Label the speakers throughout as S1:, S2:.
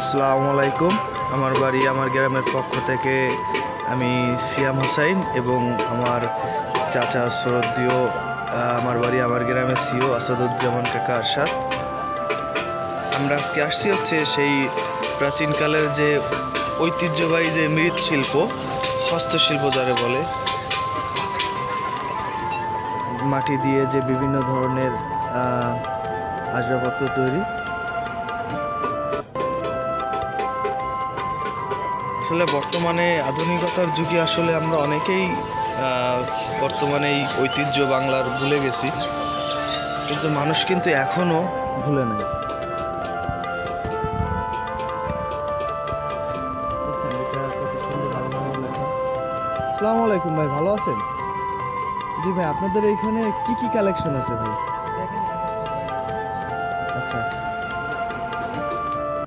S1: আসসালামু আলাইকুম। আমার বাড়ি আমার গ্রামের পক্ষ থেকে আমি সিয়াম হোসাইন এবং আমার চাচা শ্রদ্ধীয় আমার বাড়ি আমার গ্রামের সিও আসাদুজ্জামান কাকা আরশাদ। আমরা আজকে আসছি হচ্ছে সেই প্রাচীনকালের যে ঐতিহ্যবাহী যে মৃৎশিল্প, হস্তশিল্প যারা বলে। মাটি দিয়ে যে বিভিন্ন ধরনের আসবাবপত্র তৈরি। আসলে বর্তমানে আধুনিকতার যুগে আসলে আমরা অনেকেই বর্তমানে এই ঐতিহ্য বাংলার ভুলে গেছি। কিন্তু মানুষ কিন্তু এখনও ভুলে লেখা। আসসালামু আলাইকুম ভাই, ভালো আছেন? জি ভাই, আপনাদের এইখানে কি কি কালেকশন আছে ভাই? আচ্ছা আচ্ছা।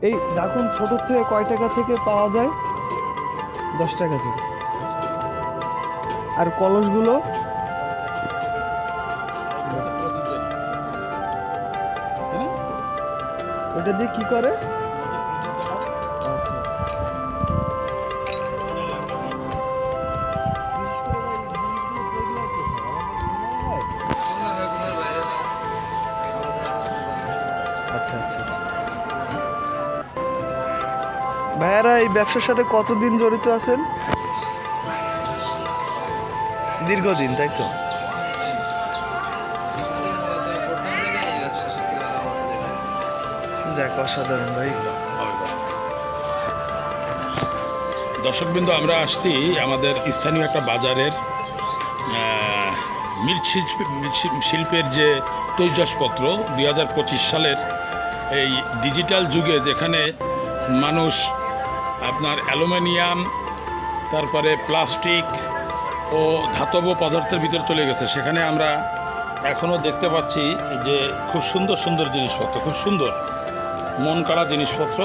S1: এই ডাকুন ছোট থেকে কয় টাকা থেকে পাওয়া যায়? দশ টাকা করে। আর কলসগুলো? ওটা দিয়ে কি করে? ভাইয়ারা এই ব্যবসার সাথে কতদিন জড়িত আছেন? দীর্ঘদিন তাই তো? যাক অসাধারণ ভাই।
S2: দর্শকবৃন্দ আমরা আসছি আমাদের স্থানীয় একটা বাজারের মৃৎশিল্প মৃৎশিল্প- শিল্পের যে তৈজসপত্র দুই হাজার পঁচিশ সালের এই ডিজিটাল যুগে যেখানে মানুষ আপনার অ্যালুমিনিয়াম তারপরে প্লাস্টিক ও ধাতব পদার্থের ভিতর চলে গেছে। সেখানে আমরা এখনও দেখতে পাচ্ছি যে খুব সুন্দর সুন্দর জিনিসপত্র খুব সুন্দর মন কাড়া জিনিসপত্র।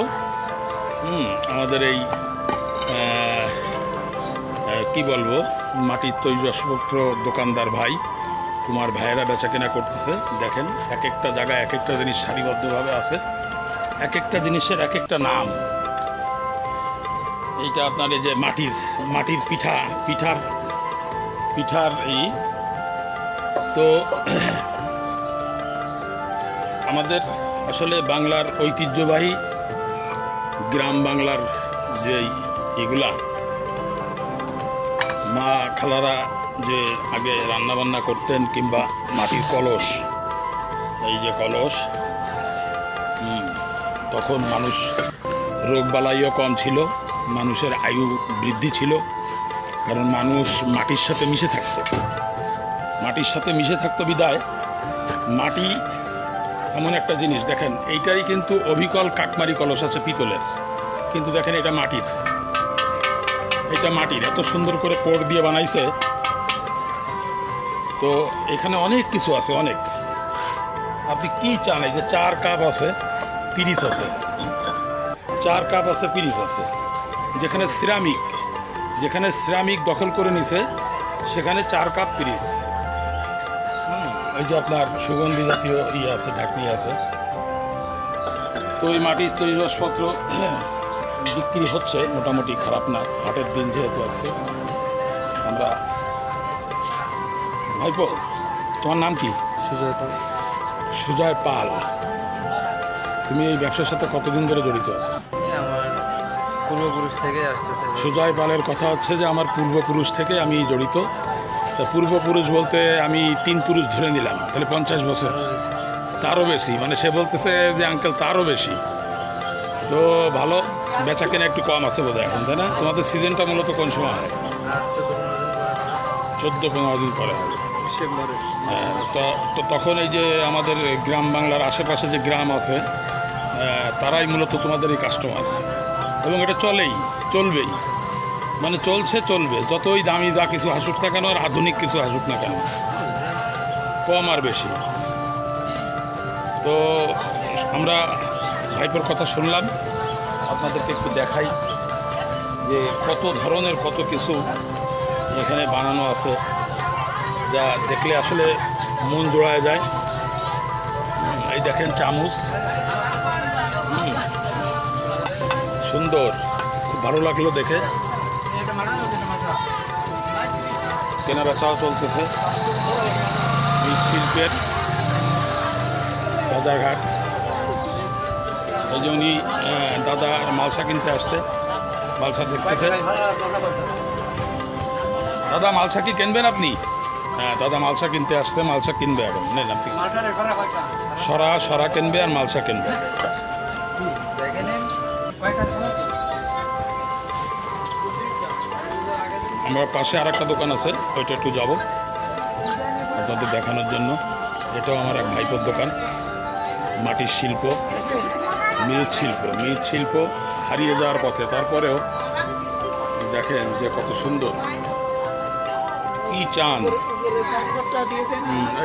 S2: হুম, আমাদের এই কি বলব মাটির তৈরি আসপত্র দোকানদার ভাই কুমার ভাইয়েরা বেচা কেনা করতেছে। দেখেন এক একটা জায়গায় এক একটা জিনিস সারিবদ্ধভাবে আছে। এক একটা জিনিসের এক একটা নাম। এইটা আপনার এই যে মাটির মাটির পিঠা, পিঠার পিঠার এই তো, আমাদের আসলে বাংলার ঐতিহ্যবাহী গ্রাম বাংলার যে এগুলা, মা খালারা যে আগে রান্নাবান্না করতেন কিংবা মাটির কলস, এই যে কলস তখন মানুষ রোগবালাইও কম ছিল। মানুষের আয়ু বৃদ্ধি ছিল, কারণ মানুষ মাটির সাথে মিশে থাকতো। মাটির সাথে মিশে থাকতো বিদায়। মাটি এমন একটা জিনিস, দেখেন, এইটাই কিন্তু অবিকল কাকমারি কলস আছে পিতলের। কিন্তু দেখেন, এটা মাটির। এটা মাটির, এত সুন্দর করে কোর দিয়ে বানাইছে। তো এখানে অনেক কিছু আছে, অনেক। আপনি কি চান? এই যে চার কাপ আছে পিরিস আছে। চার কাপ আছে পিরিস আছে। যেখানে সিরামিক যেখানে সিরামিক দখল করে নিছে সেখানে চার কাপ পিরিস এই যে আপনার সুগন্ধি জাতীয় ইয়ে আছে ঢাকনি আছে। তো এই মাটির তৈরি রসপত্র বিক্রি হচ্ছে মোটামুটি খারাপ না হাটের দিন যেহেতু আজকে। আমরা ভাইপো তোমার নাম কি?
S1: সুজয় পাল।
S2: সুজয় পাল। তুমি এই ব্যবসার সাথে কতদিন ধরে জড়িত আছো?
S3: আমার পূর্বপুরুষ থেকে আসতেছে।
S2: সুজয় পালের কথা হচ্ছে যে আমার পূর্বপুরুষ থেকে আমি জড়িত। তা পূর্বপুরুষ বলতে আমি তিন পুরুষ ধরে নিলাম তাহলে পঞ্চাশ বছর। তারও বেশি মানে সে বলতেছে যে আঙ্কেল তারও বেশি। তো ভালো বেচা কেনা একটু কম আছে বোধহয় এখন তাই না? তোমাদের সিজনটা মূলত কোন সময় হয়?
S3: চোদ্দ পনেরো দিন পরে।
S2: হবে। হ্যাঁ, তো তখন এই যে আমাদের গ্রাম বাংলার আশেপাশে যে গ্রাম আছে তারাই মূলত তোমাদের এই কাস্টমার এবং এটা চলেই, চলবেই। মানে চলছে, চলবে। যতই দামি যা কিছু হাসুক না কেন, আর আধুনিক কিছু হাসুক না কেন। কম আর বেশি। তো আমরা ভাইপোর কথা শুনলাম। আপনাদেরকে একটু দেখাই যে কত ধরনের কত কিছু এখানে বানানো আছে, যা দেখলে আসলে মন জোড়ায় যায়। এই দেখেন চামচ। সুন্দর। ভালো লাগল দেখে। কেনা বেচাও চলতেছে। শিল্পের বাজারঘাট। এই যে উনি দাদা মালসা কিনতে আসছে। মালসা দেখতেছে। দাদা, মালসা কি কিনবেন আপনি? হ্যাঁ দাদা, মালসা কিনতে আসছে। মালসা কিনবে এখন। সরা সরা কিনবে আর মালসা কিনবে। আমরা পাশে আর একটা দোকান আছে, ওইটা একটু যাব আপনাদের দেখানোর জন্য। এটাও আমার এক ভাইপোর দোকান, মাটির শিল্প মৃৎ শিল্প। শিল্প হারিয়ে যাওয়ার পথে, তারপরেও দেখেন যে কত সুন্দর। কি চান?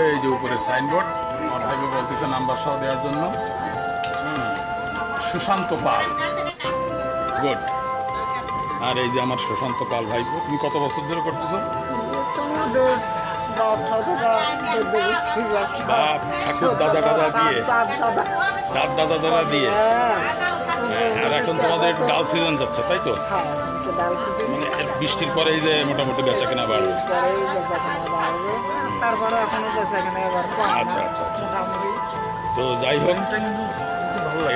S2: এই যে উপরে সাইনবোর্ড আমার ভাইপো বলতেছে নাম্বার সহ দেওয়ার জন্য। সুশান্ত পাল। গুড আর এই যে আমার সুশান্ত পাল ভাইপো তুমি কত বছর ধরে করতেছো?
S4: বাপ
S2: ঠাকুর দাদা দাদা দিয়ে।
S4: দাদ দাদা
S2: দাদা। দিয়ে।
S4: হ্যাঁ
S2: হ্যাঁ, আর এখন তোমাদের একটু ডাল সিজন যাচ্ছে তাই তো?
S4: হ্যাঁ
S2: মানে বৃষ্টির পরেই যে মোটামুটি বেচা কেনা বাড়বে।
S4: তারপরে এখনও বেচা কেনা।
S2: আচ্ছা, আচ্ছা, আচ্ছা। তো যাই হোক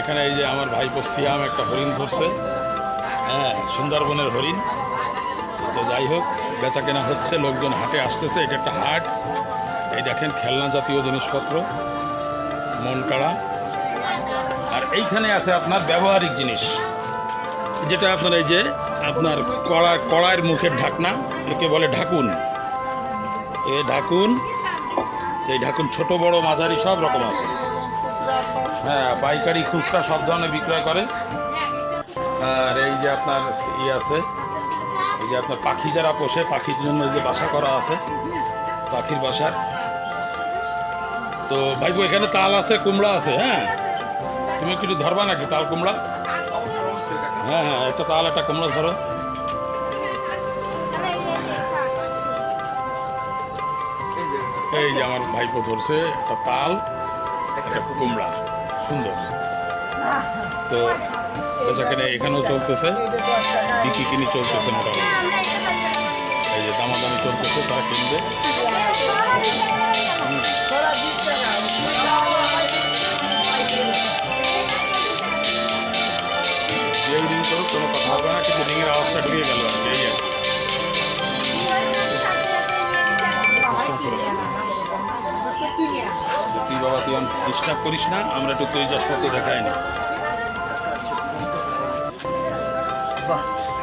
S2: এখানে এই যে আমার ভাইপো সিয়াম একটা হরিণ ধরছে। হ্যাঁ সুন্দরবনের হরিণ। তো যাই হোক বেচা কেনা হচ্ছে, লোকজন হাটে আসতেছে, এটা একটা হাট। এই দেখেন, খেলনা জাতীয় জিনিসপত্র, মন কাড়া। আর এইখানে আছে আপনার ব্যবহারিক জিনিস। যেটা আপনার এই যে, আপনার কড়া, কড়াইয়ের মুখের ঢাকনা, একে বলে ঢাকুন। এ ঢাকুন, এই ঢাকুন ছোট, বড়, মাঝারি, সব রকম আছে। হ্যাঁ পাইকারি খুচরা সব ধরনের বিক্রয় করে। আর এই যে আপনার ই আছে, এই যে আপনার পাখি যারা পোষে, পাখির জন্য যে বাসা করা আছে, পাখির বাসার। তো ভাইবো এখানে তাল আছে, কুমড়া আছে হ্যাঁ? তুমি কিছু ধরবা নাকি তাল, কুমড়া? হ্যাঁ হ্যাঁ একটা তাল, একটা কুমড়া ধরো।
S3: এই যে
S2: আমার ভাইপো ধরছে, একটা তাল, একটা কুমড়া। সুন্দর। তো সেখানে এখানেও চলতেছে। বিক্রি কিনি চলতেছে মোটামুটি। এই যে দামাদামি চলতেছে তারা কিনবে।
S4: ছড়া বিশ
S2: রিং করুক কোনো কথা হবে না কিন্তু রিংয়ের আওয়াজটা ঢুকে গেল এই আর তুই বাবা তুই ডিস্টার্ব করিস না আমরা একটু তৈরি জিনিসপত্র দেখাই নি।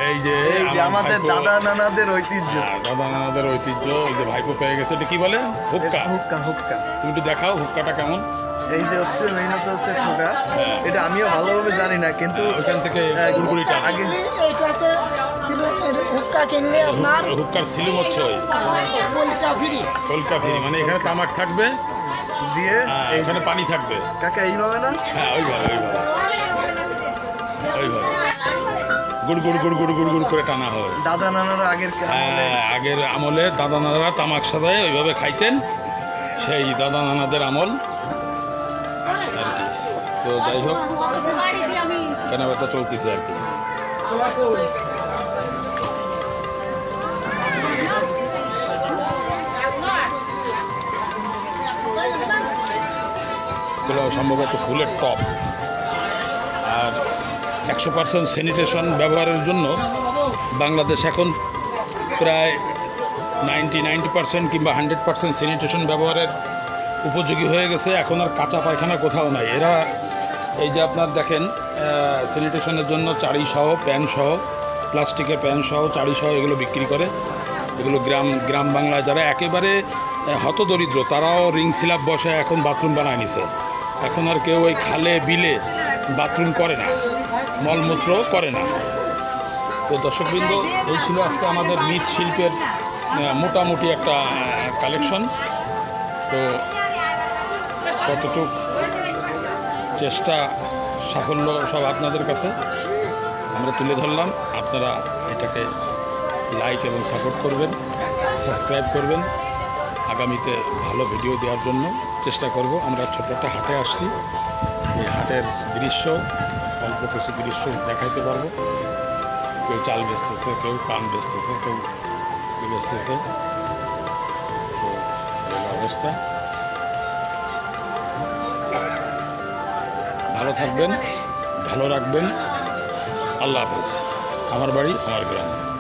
S2: এই যে
S3: এই যে আমাদের দাদা নানাদের ঐতিহ্য।
S2: হ্যাঁ, দাদা নানাদের ঐতিহ্য এই যে ভাইপো পেয়ে গেছে এটা কি বলে? হুক্কা।
S3: হুক্কা হুক্কা।
S2: তুমি একটু দেখাও হুক্কাটা কেমন?
S3: এই যে হচ্ছে মেইনত হচ্ছে ঠোকা
S2: হ্যাঁ।
S3: এটা আমিও ভালোভাবে জানি না কিন্তু
S2: ওইখান থেকে
S3: হ্যাঁ,
S2: গুড়গুড়িটা
S3: আগে
S4: এইটা আছে হুক্কা কিনলে আপনার
S2: হুক্কার সিলুম হচ্ছে ওই।
S4: পলিটা ফ্রি।
S2: কলকা ফ্রি মানে এখানে তামাক থাকবে
S3: দিয়ে
S2: হ্যাঁ, এখানে পানি থাকবে।
S3: কাকা এইভাবে না?
S2: হ্যাঁ ওইভাবে ওইভাবে। ওইভাবে। গুড় গুড় গুড় গুড় গুড় গুড় করে টানা হয়।
S3: দাদা নানারা আগের আমলে
S2: হ্যাঁ, আগের আমলে দাদা নানারা তামাক সাজায় ওইভাবে খাইতেন। সেই দাদা নানাদের আমল। আর কি। তো যাই হোক কেনাবেচা চলতেছে আর কি। সম্ভবত ফুলের টপ। একশো পার্সেন্ট স্যানিটেশন ব্যবহারের জন্য বাংলাদেশ এখন প্রায় নাইনটি নাইনটি পার্সেন্ট কিংবা হান্ড্রেড পার্সেন্ট স্যানিটেশন ব্যবহারের উপযোগী হয়ে গেছে। এখন আর কাঁচা পায়খানা কোথাও নাই। এরা এই যে আপনার দেখেন স্যানিটেশনের জন্য চাড়ি সহ প্যান সহ প্লাস্টিকের প্যান সহ চাড়ি সহ এগুলো বিক্রি করে। এগুলো গ্রাম গ্রাম বাংলায় যারা একেবারে হতদরিদ্র, তারাও রিং সিলাপ বসে এখন বাথরুম বানায় নিছে। এখন আর কেউ ওই খালে বিলে বাথরুম করে না। মলমূত্র করে না। তো দর্শকবৃন্দ, এই ছিল আজকে আমাদের মৃৎ শিল্পের মোটামুটি একটা কালেকশন তো কতটুক চেষ্টা, সাফল্য সব আপনাদের কাছে, আমরা তুলে ধরলাম। আপনারা এটাকে লাইক এবং সাপোর্ট করবেন সাবস্ক্রাইব করবেন। আগামীতে ভালো ভিডিও দেওয়ার জন্য চেষ্টা করব। আমরা ছোট একটা হাটে আসছি। এই হাটের দৃশ্য অল্প কিছু দৃশ্য দেখাইতে পারব। কেউ চাল বেচতেছে, কেউ পান বেচতেছে, কেউ কি বেচতেছে। অবস্থা। ভালো থাকবেন, ভালো রাখবেন। আল্লাহ হাফেজ। আমার বাড়ি, আমার গ্রামে।